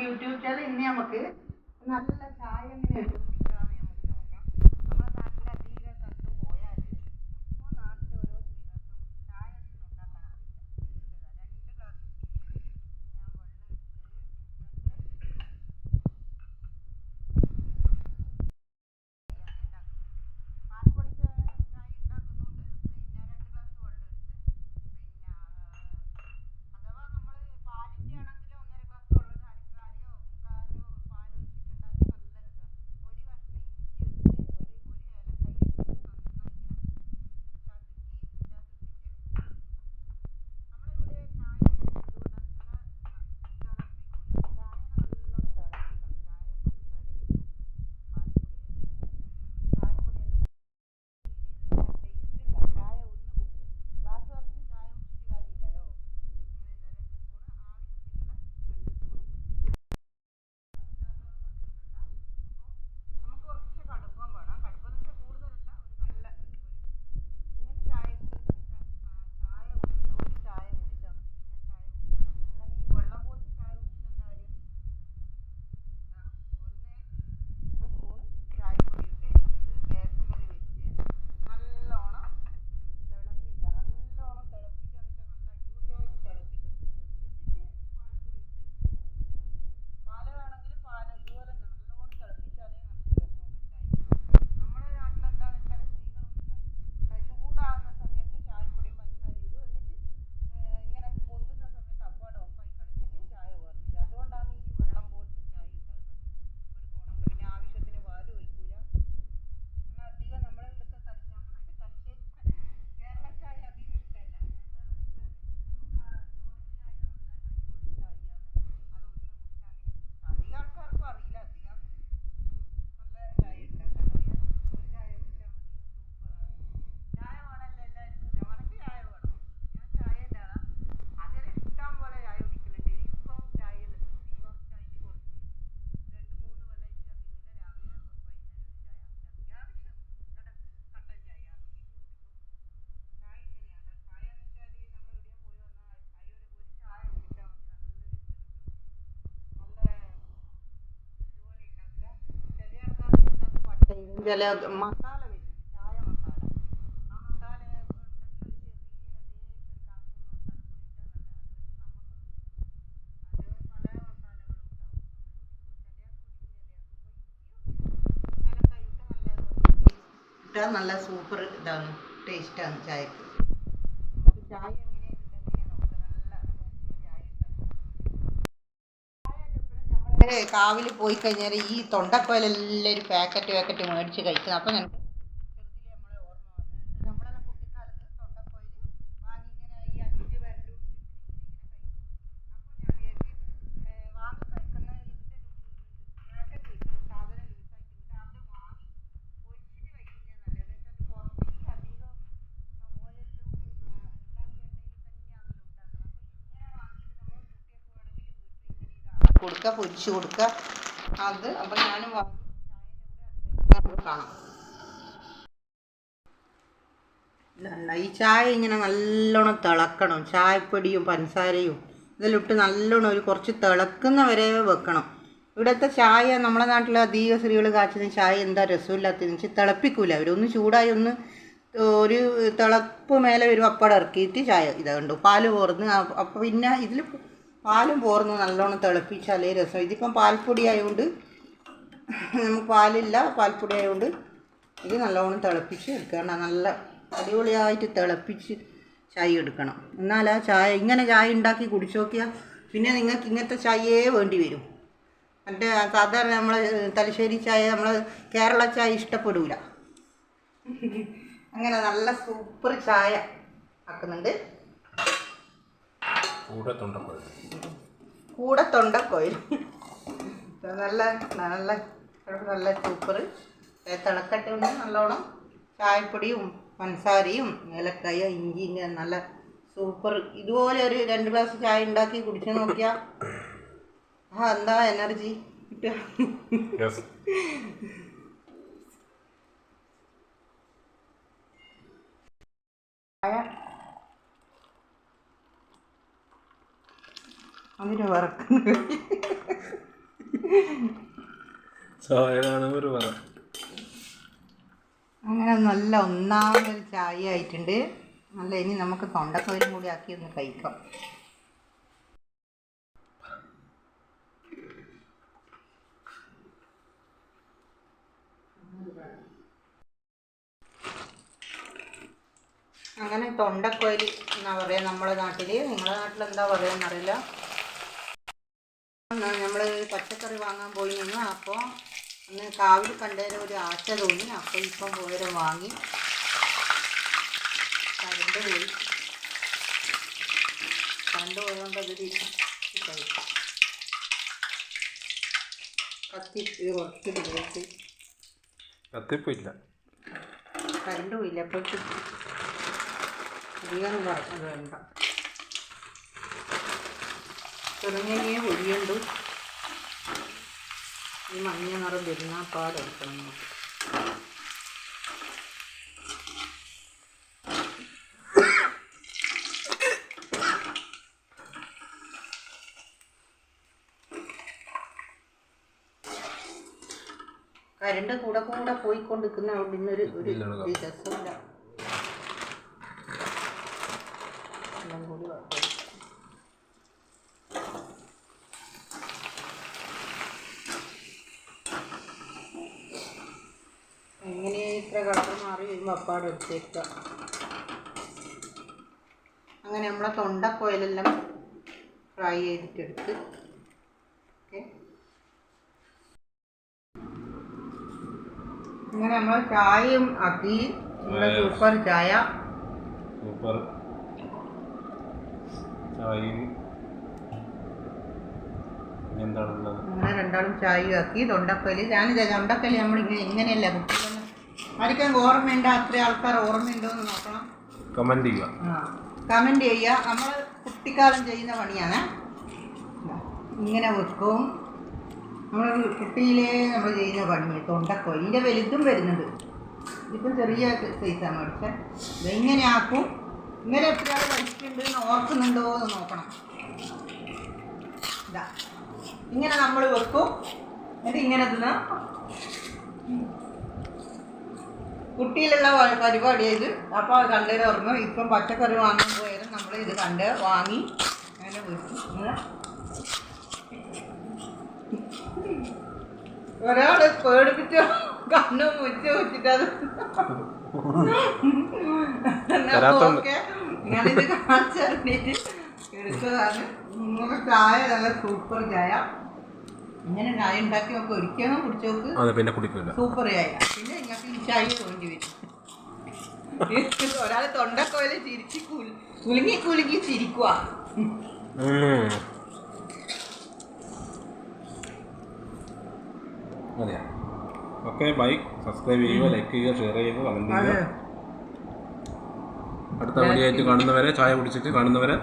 YouTube channel ഇന്ന് നമുക്ക് നല്ല ചായ എങ്ങനെ ചില മസാല വരും ചായ മസാല. ആ മസാല ഇട്ടാൽ നല്ല സൂപ്പർ ഇതാണ് ടേസ്റ്റാണ് ചായക്ക്. ചായ എങ്ങനെ ഇട്ടെങ്ങനെ നമുക്ക് നല്ല സൂപ്പർ ചായ ഉണ്ടാക്കാം നമ്മൾ കാവിൽ പോയി കഴിഞ്ഞാൽ ഈ തൊണ്ടക്കോലെല്ലാം ഒരു പാക്കറ്റ് പാക്കറ്റ് മേടിച്ച് കഴിക്കുന്നത് അപ്പം ഞങ്ങൾക്ക് ചെറുതിലെ നമ്മളെ ഓർമ്മ വന്നു നമ്മളെല്ലാം കുട്ടിക്കാലത്ത് തൊണ്ടക്കോയിൽ വാങ്ങി ഇങ്ങനെ ഈ അഞ്ച് പേരുടെ ഉള്ളിൽ ഇങ്ങനെ കഴിക്കും അപ്പോൾ ഞാൻ വിചാരിച്ചു വാങ്ങി കഴിക്കുന്ന ഇതിന്റെ പാക്കറ്റ് വയ്ക്കും സാധനം ലൂസായിട്ട് എന്നിട്ട് അത് വാങ്ങി പൊരിച്ചിട്ട് കഴിക്കുന്നത് നല്ലത് എന്ന് വെച്ചാൽ പുറത്തേക്ക് അധികം ഓയിലും ഉണ്ടാക്കിയ എണ്ണയിൽ തന്നെയാണല്ലോ ഉണ്ടാക്കുന്നത് അപ്പോൾ ഇങ്ങനെ വാങ്ങിയിട്ട് നമ്മൾ കുട്ടികൾക്ക് വേണമെങ്കിൽ വീട്ടിൽ ഇങ്ങനെ ഇതാക്കി കൊടുക്കുക പൊരിച്ച് കൊടുക്കുക അത് അപ്പം ഞാനും കാണാം ഈ ചായ ഇങ്ങനെ നല്ലോണം തിളക്കണം. ചായപ്പൊടിയും പഞ്ചസാരയും ഇതെല്ലാം ഇട്ട് നല്ലോണം ഒരു കുറച്ച് തിളക്കുന്ന വരെ വെക്കണം. ഇവിടുത്തെ ചായ നമ്മളെ നാട്ടിലെ അധിക സ്ത്രീകൾ കാച്ചുന്ന ചായ എന്താ രസമില്ലാത്തതെന്ന് വെച്ചാൽ തിളപ്പിക്കൂല. അവരൊന്ന് ചൂടായി ഒന്ന് ഒരു തിളപ്പ് മേലെ ഒരു അപ്പടം ഇറക്കിയിട്ട് ചായ ഇതാ കണ്ടു. പാൽ പോർന്ന് അപ്പോൾ പിന്നെ ഇതിൽ പാലും പോർന്ന് നല്ലോണം തിളപ്പിച്ചാലേ രസം. ഇതിപ്പം പാൽപ്പൊടി ആയതുകൊണ്ട് നമുക്ക് പാലില്ല പാൽപ്പൊടി ആയതുകൊണ്ട് ഇത് നല്ലോണം തിളപ്പിച്ച് എടുക്കണം നല്ല അടിപൊളിയായിട്ട് തിളപ്പിച്ച് ചായ എടുക്കണം. എന്നാൽ ആ ചായ ഇങ്ങനെ ചായ ഉണ്ടാക്കി കുടിച്ചു നോക്കിയാൽ പിന്നെ നിങ്ങൾക്ക് ഇങ്ങനത്തെ ചായയേ വേണ്ടി വരും. മറ്റേ സാധാരണ നമ്മൾ തലശ്ശേരി ചായ നമ്മൾ കേരള ചായ ഇഷ്ടപ്പെടില്ല അങ്ങനെ നല്ല സൂപ്പർ ചായ ആക്കുന്നുണ്ട്. കൂടെ കൂടത്തൊണ്ടക്കോയിൽ കൂടെ തൊണ്ടക്കോയിൽ നല്ല നല്ല നല്ല സൂപ്പർ. തിളക്കട്ടെ ഒന്ന് നല്ലോണം. ചായപ്പൊടിയും പഞ്ചസാരയും ഏലക്കായ ഇഞ്ചി ഇങ്ങനെ നല്ല സൂപ്പർ. ഇതുപോലെ ഒരു രണ്ട് ഗ്ലാസ് ചായ ഉണ്ടാക്കി കുടിച്ചു നോക്കിയാൽ ആ എന്താ എനർജി? കിട്ടുക ചായ അതിന് വറക്കുന്നത് ഒരു അങ്ങനെ നല്ല ഒന്നാമതൊരു ചായ ആയിട്ടുണ്ട് നല്ല ഇനി നമുക്ക് തൊണ്ടത്തോരും കൂടി ആക്കി ഒന്ന് കഴിക്കാം. അങ്ങനെ തൊണ്ടക്കോയിൽ എന്നാ പറയുക നമ്മുടെ നാട്ടിൽ നിങ്ങളുടെ നാട്ടിൽ എന്താ പറയുക അറിയില്ല നമ്മൾ പച്ചക്കറി വാങ്ങാൻ പോയി നിന്നു അപ്പോൾ അന്ന് കാവിൽ കണ്ടതിന് ഒരു ആശ തോന്നി. അപ്പോൾ ഇപ്പം പോയരം വാങ്ങി. കറണ്ട് പോയി. കണ്ടു പോയതുകൊണ്ട് അതൊരു. കത്തി ഇത് കുറച്ചിട്ട് പോയിട്ട് കത്തിപ്പില്ല കറണ്ട് പോയില്ല. അപ്പോഴത്തെ അധികം വേണ്ട. ചെറുങ്ങനെ പൊരിയുണ്ട് ഈ മഞ്ഞ നിറം വരുന്ന പാടെടുക്കണം നമുക്ക്. കരണ്ട് കൂടെ കൂടെ പോയിക്കൊണ്ടിരിക്കുന്ന അവിടെ ഇന്നൊരു ഒരു ഒരു രസമില്ല എല്ലാം കൂടി ഇത്ര കളർ മാറി വരുമ്പോൾ അപ്പാട് എടുത്തേക്കുക അങ്ങനെ നമ്മളെ തൊണ്ടക്കോയിലെല്ലാം ഫ്രൈ ചെയ്തിട്ടെടുത്ത് ഓക്കെ. അങ്ങനെ നമ്മൾ ചായയും ആക്കി നമ്മുടെ സൂപ്പർ ചായ. സൂപ്പർ. ചായയും. അങ്ങനെ രണ്ടാളും ചായ ആക്കി. തൊണ്ടക്കൽ ഞാനിത് തൊണ്ടക്കൽ നമ്മളിങ്ങനെ ഇങ്ങനെയല്ല കുട്ടികളൊന്നും ആർക്കും ഓർമ്മയുണ്ട്? അത്ര ആൾക്കാർ ഓർമ്മയുണ്ടോ എന്ന് നോക്കണം. കമന്റ് ചെയ്യുക. ആ കമന്റ് ചെയ്യുക. നമ്മൾ കുട്ടിക്കാലം ചെയ്യുന്ന പണിയാണ്. ഇങ്ങനെ വെക്കും. നമ്മൾ കുട്ടിയിലേ നമ്മൾ ചെയ്യുന്ന പണി. തൊണ്ടക്കോ ഇതിന്റെ വലുതും വരുന്നത് ഇതിപ്പം ചെറിയ സൈസാണ് മേടിച്ചത് ഇത് ഇങ്ങനെ ആക്കും? ഇങ്ങനെ എത്ര ആൾ കഴിച്ചിട്ടുണ്ട് എന്ന് ഓർക്കുന്നുണ്ടോ എന്ന് നോക്കണം. ഇതാ ഇങ്ങനെ നമ്മൾ വെക്കും. എന്നിട്ട് ഇങ്ങനെ തിന്നാ കുട്ടിയിലുള്ള പരിപാടിയായത്. പരിപാടി ഇത് അപ്പോൾ അത് കണ്ടതിന് ഓർമ്മ. ഇപ്പം പച്ചക്കറി വാങ്ങാൻ പോയാലും നമ്മൾ ഇത് കണ്ട് വാങ്ങി അങ്ങനെ. ഒരാൾ പേടിപ്പിച്ച് കണ്ണു മുച്ച് വെച്ചിട്ട് അത്. ഞാനിത് കാണിച്ചു എടുത്തതാണ്. ചായ നല്ല സൂപ്പർ ചായ. ഇങ്ങനെ ചായ ഉണ്ടാക്കി നമുക്ക് ഒരിക്കലും കുടിച്ചു നോക്ക് അതെ പിന്നെ കുടിക്കില്ല സൂപ്പർ ചായ. പിന്നെ ചായ വരും ചിരിച്ച് കുലുങ്ങി കുലുങ്ങി ചിരിക്കുക അതെയാ? Okay bye. സബ്സ്ക്രൈബ് ചെയ്യുക ലൈക്ക് ചെയ്യുക ഷെയർ ചെയ്യുക കമന്റ് ചെയ്യുക. അടുത്ത വീഡിയോ ആയിട്ട് കാണുന്നവരെ ചായ കുടിച്ചിട്ട് കാണുന്നവരെ.